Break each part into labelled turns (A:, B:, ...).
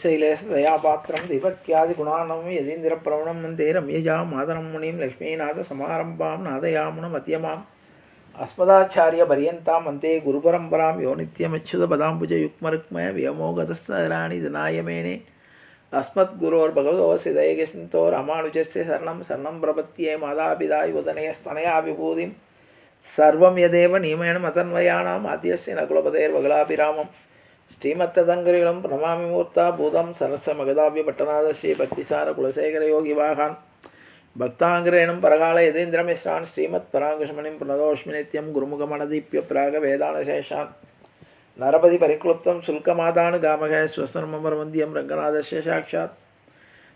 A: ஸ்ரீசைலேச தயாபாத்திரம் தீபக்யாதி குணானம் யதீந்திர பிரவணம் வந்தே ரம்யஜா மாதரம் முனிம் லக்ஷ்மீநாத சமாரம்பாம் நாதயாமுனம் மத்தியமாம். அஸ்மதாச்சாரிய பரியந்தாம் வந்தே குருபரம்பராம் யோ நித்யமச்சுத பதாம்புஜ யுக்மருக்ம வியமோகதஸ்தராணி தினாயமேனே. அஸ்மத் குரோர் பகவதோசி தயகசிந்தோ ராமானுஜஸ்ய சரணம் சரணம் பிரபத்தியே மாதாபிதாய் உதனய விபூதிம் சர்வம் யதேவ நியமேன மதன்வயானாம் ஆத்தியஸ்ய நகுலபதேர் வகலாபிராமம். ஸ்ரீமத்ததங்கரிகளும் பிரணமாமி மூர்த்தா பூதம் சரச மகதாபிய பட்டநாத ஸ்ரீ பக்திசார குலசேகர யோகி வாகான். பக்தாங்கிரேணும் பரகால யதீந்திரமிஸ்ரான் ஸ்ரீமத் பராங்குஷ்மணிம் புனதோஷ்மி நித்யம் குருமுகமனதீப்ய பிராக வேதானசேஷான் நரபதி பரிக்ளுப்தம் சுல்கமாதானு காமக ஸ்வசனமரவந்தியம் ரங்கநாதஸ்ய சாட்சாத்.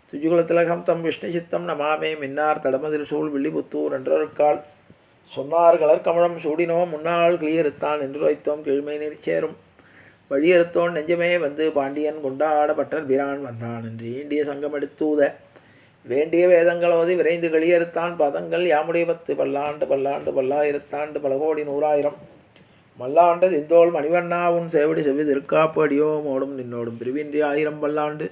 A: துஜுகுலத்திலகம் தம் விஷ்ணு சித்தம் நமாமே மின்னார் தடமதில் சூழ் வில்லிபுத்தூர் என்றொருக்கால் சொன்னார் கலர்கமலம் சூடினோம் முன்னாள் கிளியறுத்தான் என்று வைத்தோம் கீழ்மை நீர் சேரும். வழியறுத்தோன் நெஞ்சமே வந்து பாண்டியன் கொண்டாடப்பட்டன் பிரான் வந்தான் என்று ஈண்டிய சங்கம் எடுத்தூத. வேண்டிய வேதங்களோதி விரைந்து வெளியறுத்தான் பதங்கள். யாமுடைய பத்து பல்லாண்டு பல்லாண்டு பல்லாயிரத்தாண்டு பல கோடி நூறாயிரம். மல்லாண்டு திந்தோள் மணிவண்ணா உன் சேவடி செவி திருக்காப்பு அடியோம் ஓடும் நின்னோடும் பிரிவின்றி ஆயிரம் பல்லாண்டு.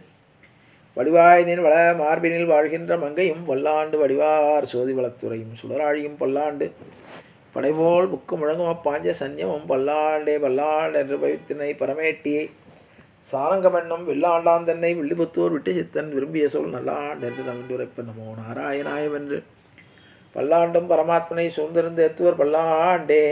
A: வடிவாயினின் வள மார்பினில் வாழ்கின்ற மங்கையும் பல்லாண்டு வடிவார் சோதி வளத்துறையும் சுடராழியும் பல்லாண்டு. படைபோல் புக்கு முழங்கும் அப்பாஞ்ச சன்யமும் பல்லாண்டே பல்லாண்டு என்று பவித்தினை பரமேட்டியை சாரங்கமென்னும் வில்லாண்டான் தன்னை வில்லிபுத்தூர் விட்டு சித்தன் விரும்பிய சொல் நல்லாண்டு என்று நவிண்டுரைப்ப நமோ நாராயணாயம் என்று பல்லாண்டும் பரமாத்மனை சூழ்ந்திருந்த எத்துவர் பல்லாண்டே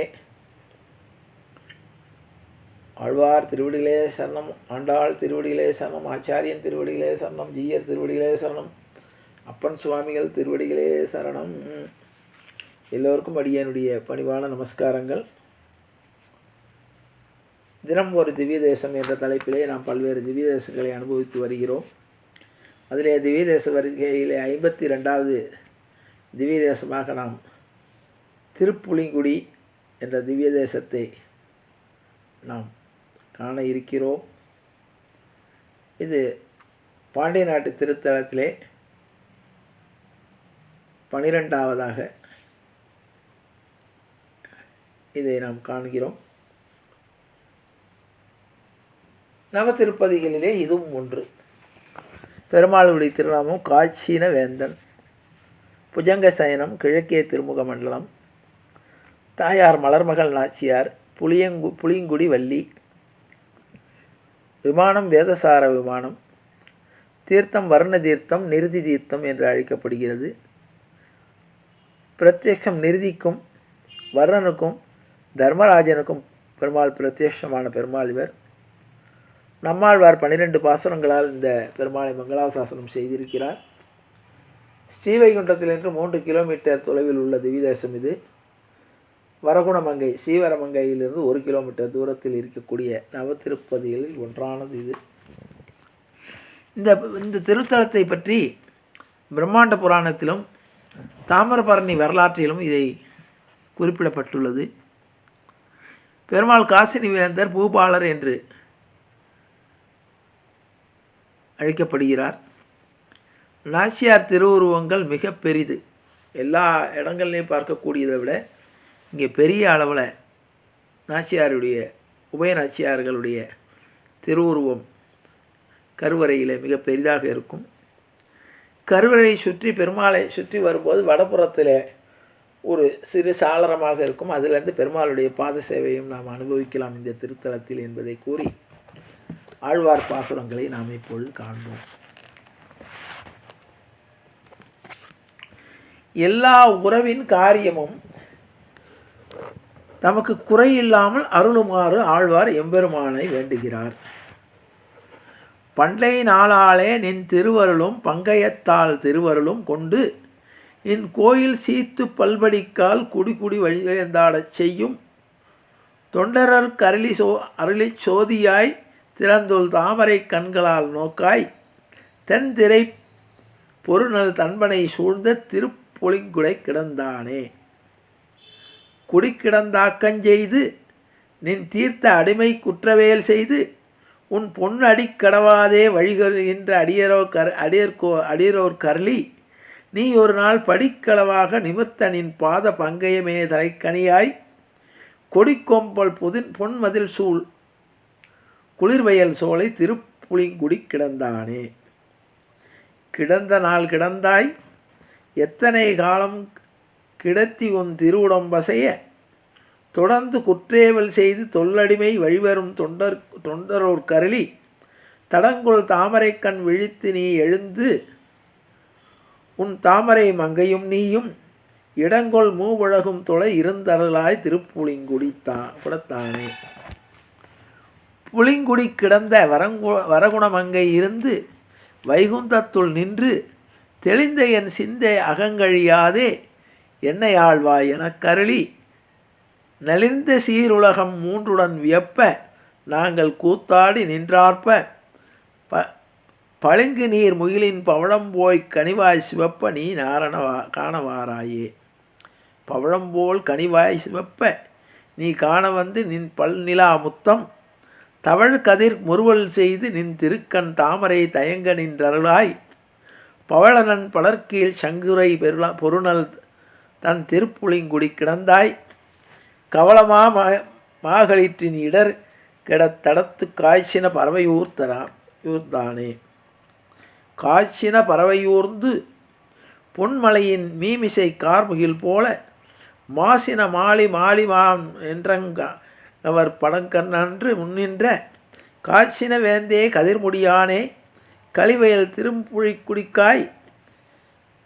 A: ஆழ்வார் திருவடிகளே சரணம் ஆண்டாள் திருவடிகளே சரணம் ஆச்சாரியன் திருவடிகளே சரணம் ஜீயர் திருவடிகளே சரணம் அப்பன் சுவாமிகள் திருவடிகளே சரணம். எல்லோருக்கும் அடியனுடைய பணிவான நமஸ்காரங்கள். தினம் ஒரு திவ்ய தேசம் என்ற தலைப்பிலே நாம் பல்வேறு திவ்ய தேசங்களை அனுபவித்து வருகிறோம். அதிலே திவ்ய தேச வருகையிலே ஐம்பத்தி ரெண்டாவது திவ்ய தேசமாக நாம் திருப்புலிங்குடி என்ற திவ்ய தேசத்தை நாம் காண இருக்கிறோம். இது பாண்டிய நாட்டு திருத்தலத்திலே பனிரெண்டாவதாக இதை நாம் காண்கிறோம். நவத்திருப்பதிகளிலே இதுவும் ஒன்று. பெருமாளுடைய திருநாமம் காட்சின வேந்தன். புஜங்க சயனம் கிழக்கே திருமுக மண்டலம். தாயார் மலர்மகள் நாச்சியார் புளியங்கு புளியங்குடி வள்ளி. விமானம் வேதசார விமானம். தீர்த்தம் வர்ண தீர்த்தம் நிருதி தீர்த்தம் என்று அழைக்கப்படுகிறது. பிரத்யேகம் நிருதிக்கும் வர்ணனுக்கும் தர்மராஜனுக்கும் பெருமாள் பிரத்யட்சமான பெருமாள் இவர் நம்மாழ்வார் பன்னிரெண்டு பாசனங்களால் இந்த பெருமாளை மங்களாசாசனம் செய்திருக்கிறார். ஸ்ரீவைகுண்டத்திலிருந்து மூன்று கிலோமீட்டர் தொலைவில் உள்ள திவிதேசம் இது. வரகுணமங்கை ஸ்ரீவரமங்கையிலிருந்து ஒரு கிலோமீட்டர் தூரத்தில் இருக்கக்கூடிய நவத்திருப்பதிகளில் ஒன்றானது இது. இந்த இந்த திருத்தலத்தை பற்றி பிரம்மாண்ட புராணத்திலும் தாமிரபரணி வரலாற்றிலும் இதை குறிப்பிடப்பட்டுள்ளது. பெருமாள் காசினி வேந்தர் பூபாலர் என்று அழைக்கப்படுகிறார். நாச்சியார் திருவுருவங்கள் மிக பெரிது. எல்லா இடங்கள்லையும் பார்க்கக்கூடியதை விட இங்கே பெரிய அளவில் நாச்சியாருடைய உபய நாச்சியார்களுடைய திருவுருவம் கருவறையில் மிக பெரிதாக இருக்கும். கருவறையை சுற்றி பெருமாளை சுற்றி வரும்போது வடபுறத்தில் ஒரு சிறு சாளரமாக இருக்கும். அதிலிருந்து பெருமாளுடைய பாத சேவையும் நாம் அனுபவிக்கலாம் இந்த திருத்தலத்தில் என்பதை கூறி ஆழ்வார் பாசுரங்களை நாம் இப்பொழுது காண்போம். எல்லா உறவின் காரியமும் தமக்கு குறையில்லாமல் அருளுமாறு ஆழ்வார் எம்பெருமானை வேண்டுகிறார். பண்டை நாளாலே நின் திருவருளும் பங்கையத்தால் திருவருளும் கொண்டு என் கோயில் சீத்து பல்படிக்கால் குடி குடி வழிந்தாடச் செய்யும். தொண்டரர் கரளி சோ அருளி சோதியாய் திறந்துள் தாமரை கண்களால் நோக்காய். தென்திரை பொருநல் தன்பனை சூழ்ந்த திருப்பொலிங்குடை கிடந்தானே. குடிக்கிடந்தாக்கஞ்செய்து நின் தீர்த்த அடிமை குற்றவேல் செய்து உன் பொன் அடிக்கடவாதே வழிகருகின்ற அடியரோ கர் அடியர்கோ அடியரோர் கர்லி நீ ஒரு நாள் படிக்களவாக நிமித்தனின் பாத பங்கயமே தலைக்கனியாய். கொடிக்கொம்பல் புதின் பொன்மதில் சூழ் குளிர்வயல் சோலை திருப்புளிங்குடி திருப்புலிங்குடி கிடந்தானே. கிடந்த நாள் கிடந்தாய். எத்தனை காலம் கிடத்தி உன் திருவுடம்பசைய? தொடர்ந்து குற்றேவல் செய்து தொல்லடிமை வழிவரும் தொண்டர் தொண்டரோர் கருளி தடங்குள் தாமரைக்கண் விழித்து நீ எழுந்து உன் தாமரை மங்கையும் நீயும் இடங்கொள் மூவுலகும் தொலை இருந்தருளாய் திருப்புலிங்குடித்தா குடத்தானே புளிங்குடி கிடந்த வரங்கு வரகுணமங்கை இருந்து வைகுந்தத்துள் நின்று தெளிந்த என் சிந்தை அகங்கழியாதே என்னை ஆழ்வாய் எனக் கருளி நலிந்த சீருலகம் மூன்றுடன் வியப்ப நாங்கள் கூத்தாடி நின்றார்ப்ப ப பளிங்கு நீர் முகிலின் பவழம் போய் கனிவாய் சிவப்ப நீ நாரணவா காணவாராயே. பவழம் போல் கனிவாய் சிவப்ப நீ காண வந்து நின் பல் நிலா முத்தம். தவழ் கதிர் முறுவல் செய்து நின் திருக்கண் தாமரை தயங்க நின்றருளாய் பவளனன் பலர்கீழ் சங்குரை பெருளா பொருணல் தன் திருப்புளிங்குடி கிடந்தாய். கவலமா ம மாகளிற்றின் இடர் கெடத் தடத்து காய்ச்சின பறவையூர்த்தரா யூர்தானே காய்ச்சின பறவையூர்ந்து பொன்மலையின் மீமிசை கார்முகில் போல மாசின மாலி மாலிமாம் என்றங்க அவர் படங்கண்ணன்று முன்னின்ற காய்ச்சின வேந்தே கதிர்முடியானே கலிவயல் திரும்புழிக்குடிக்காய்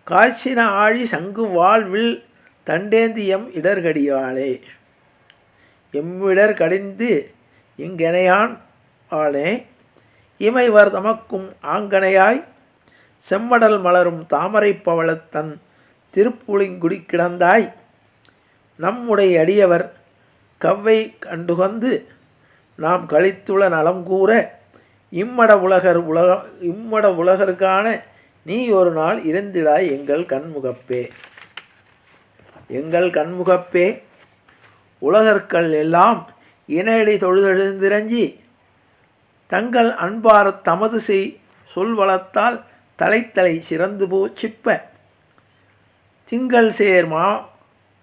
A: காய்ச்சின ஆழி சங்கு வாழ்வில் தண்டேந்தியம் இடர்கடியாளே. எம்மிடர் கடிந்து இங்கெனையான் ஆளே. இமைவர் தமக்கும் ஆங்கனையாய் செம்மடல் மலரும் தாமரை பவளத்தன் திருப்புளிங்குடி கிடந்தாய். நம்முடைய அடியவர் கவ்வை கண்டுகந்து நாம் கழித்துள்ள நலம் கூற இம்மட உலகர் உலக இம்மட உலகருக்கான நீ ஒரு நாள் இருந்திடாய் எங்கள் கண்முகப்பே. எங்கள் கண்முகப்பே உலகர்கள் எல்லாம் இணையடி தொழுதெழுந்திரஞ்சி தங்கள் அன்பார தமது செய் சொல்வளத்தால் தலைத்தலை சிறந்து சிப்ப திங்கள் சேர் மா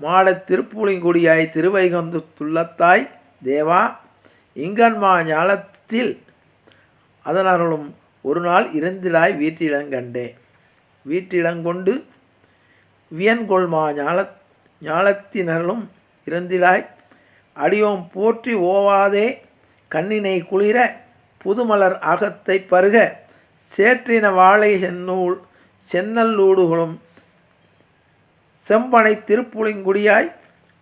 A: மாடத் திருப்புளிங்குடியாய் திருவைகந்து துள்ளத்தாய் தேவா இங்கன்மா ஞாலத்தில் அதனருளும் ஒரு நாள் இருந்திடாய் வீற்றிடங்கண்டே வீட்டிடங்கொண்டு வியன்கொள்மா ஞால ஞாலத்தினரும் இருந்திடாய். அடியோம் போற்றி ஓவாதே கண்ணினை குளிர புதுமலர் அகத்தை பருக. சேற்றின வாழை சென்னூல் சென்னல்லூடுகளும் செம்பனை திருப்புளிங்குடியாய்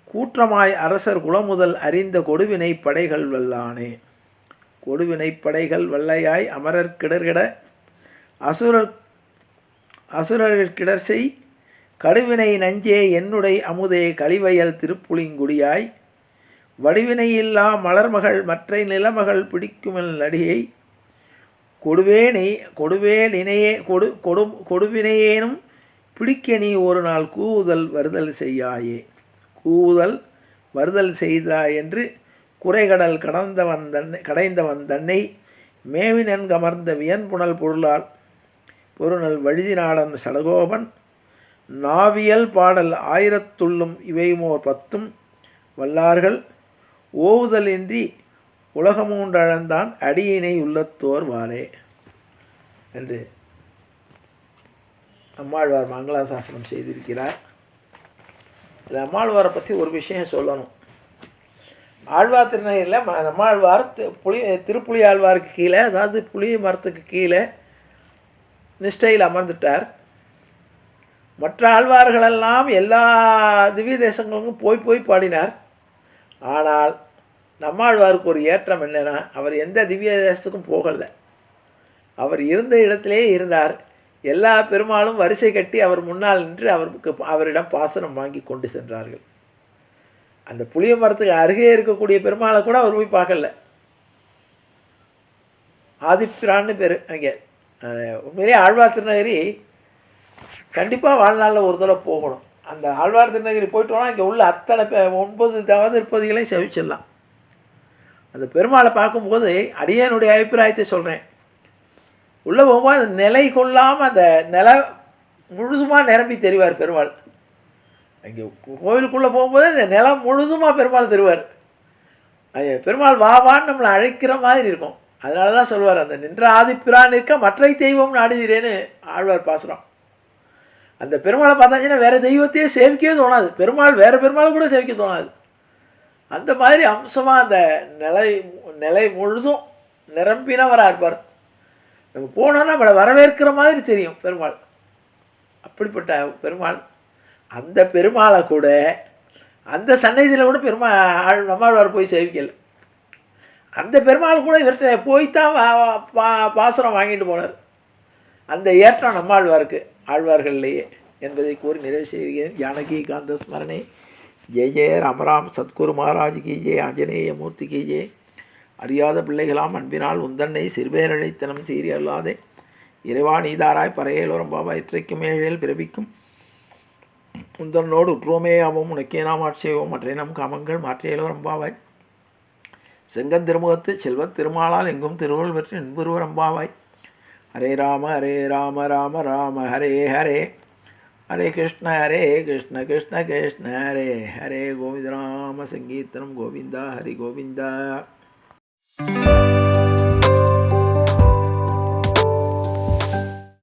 A: கூற்றமாய் அரசர் குளமுதல் அறிந்த கொடுவினை படைகள் வல்லானே கொடுவினை படைகள் வல்லையாய் அமரர் கிடர்கிட அசுரர் அசுரர்கிடர் செய் கடுவினை நஞ்சே என்னுடை அமுதே கலிவயல் திருப்புளிங்குடியாய். வடிவினையில்லா மலர்மகள் மற்ற நிலமகள் பிடிக்குமெல் நடிகை கொடுவேனை கொடுவேலினையே கொடு கொடு கொடுவினையேனும் பிடிக்க நீ ஒரு நாள் கூவுதல் வருதல் செய்யாயே. கூவுதல் வருதல் செய்தாய் என்று குறைகடல் கடந்தவன் தன்னை கடைந்தவன் தன்னை மேவினன் கமர்ந்த வியன்புணல் பொருளால் பொருணல் வழுதிநாடன் சடகோபன் நாவியல் பாடல் ஆயிரத்துள்ளும் இவையுமோர் பத்தும் வல்லார்கள் ஓவுதலின்றி உலகமூன்றழந்தான் அடியினை உள்ளத்தோர் வாரே என்று நம்மாழ்வார் மங்களாசாசனம் செய்திருக்கிறார். இதில் நம்மாழ்வாரை பற்றி ஒரு விஷயம் சொல்லணும். ஆழ்வார் திருநகரில் ம நம்மாழ்வார் புளி திருப்புலி ஆழ்வாருக்கு கீழே அதாவது புளி மரத்துக்கு கீழே நிஷ்டையில் அமர்ந்துட்டார். மற்ற ஆழ்வார்களெல்லாம் எல்லா திவ்ய தேசங்களுக்கும் போய் போய் பாடினார். ஆனால் நம்மாழ்வாருக்கு ஒரு ஏற்றம் என்னென்னா அவர் எந்த திவ்ய தேசத்துக்கும் போகலை. அவர் இருந்த இடத்திலே இருந்தார். எல்லா பெருமாளும் வரிசை கட்டி அவர் முன்னால் நின்று அவருக்கு அவரிடம் பாசனம் வாங்கி கொண்டு சென்றார்கள். அந்த புளிய மரத்துக்கு அருகே இருக்கக்கூடிய பெருமாளை கூட அவர் போய் பார்க்கல. ஆதிப்பிரான்னு பேர். அங்கே உண்மையிலே உண்மையிலேயே ஆழ்வார் திருநகரி கண்டிப்பாக வாழ்நாளில் ஒரு தடவை போகணும். அந்த ஆழ்வார் திருநகரி போயிட்டு இங்கே உள்ள அத்தனை பே ஒன்பது இருப்பதுகளையும் செவிச்சிடலாம் அந்த பெருமாளை பார்க்கும்போது அடியனுடைய அபிப்பிராயத்தை சொல்கிறேன் உள்ளே போகும்போது அந்த நிலை கொள்ளாமல் அந்த நில முழுதுமாக நிரம்பி தெரிவார் பெருமாள். அங்கே கோவிலுக்குள்ளே போகும்போது இந்த நிலம் முழுதுமாக பெருமாள் தருவார். அது பெருமாள் வா வான்னு நம்மளை அழைக்கிற மாதிரி இருக்கும். அதனால தான் சொல்லுவார் அந்த நின்ற ஆதிப்பிரான் இருக்க மற்றை தெய்வம் நாடுகிறேன்னு ஆழ்வார் பாசுரம். அந்த பெருமாளை பார்த்தாச்சுன்னா வேறு தெய்வத்தையே சேவிக்கவே தோணாது. பெருமாள் வேறு பெருமாளை கூட சேவிக்க தோணாது. அந்த மாதிரி அம்சமாக அந்த நிலை நிலை முழுதும் நிரம்பினவராக இருப்பார். நம்ம போனோன்னா நம்மளை வரவேற்கிற மாதிரி தெரியும் பெருமாள். அப்படிப்பட்ட பெருமாள். அந்த பெருமாளை கூட அந்த சன்னதியில் கூட பெருமா ஆள் நம்மாழ்வார் போய் சேவிக்கல. அந்த பெருமாள் கூட இவர்கிட்ட போய்த்தான் பா பாசனம் வாங்கிட்டு போனார். அந்த ஏற்றம் நம்மாழ்வாருக்கு ஆழ்வார்கள்லையே என்பதை கூறி நிறைவு செய்கிறேன். ஜானகி காந்த ஸ்மரணை ஜெய ஜெய ராமராம் சத்குரு மகாராஜ் கி ஜெய ஆஞ்சநேய மூர்த்தி கி ஜெய. அறியாத பிள்ளைகளாம் அன்பினால் உந்தன்னை சிறுபேரழைத்தனம் சீரி அல்லாதே இறைவா நீதாராய் பறையலோரம் பாபா இற்றைக்கும் ஏழில் பிறப்பிக்கும் உந்தனோடு உற்றுவோமே உனக்கே நாம் ஆட்சேவோம் மற்றே நம் காமங்கள் மாற்றியலோரம் பாவாய். செங்கன் திருமுகத்து செல்வத் திருமாலால் எங்கும் திருவுருள் பெற்று இன்புருவரம்பாவாய் ஹரே ராம ஹரே ராம ராம ராம ஹரே ஹரே. ஹரே கிருஷ்ண ஹரே கிருஷ்ண கிருஷ்ண கிருஷ்ண ஹரே ஹரே கோவிந்த ராம சங்கீர்த்தனம் கோவிந்தா ஹரி கோவிந்தா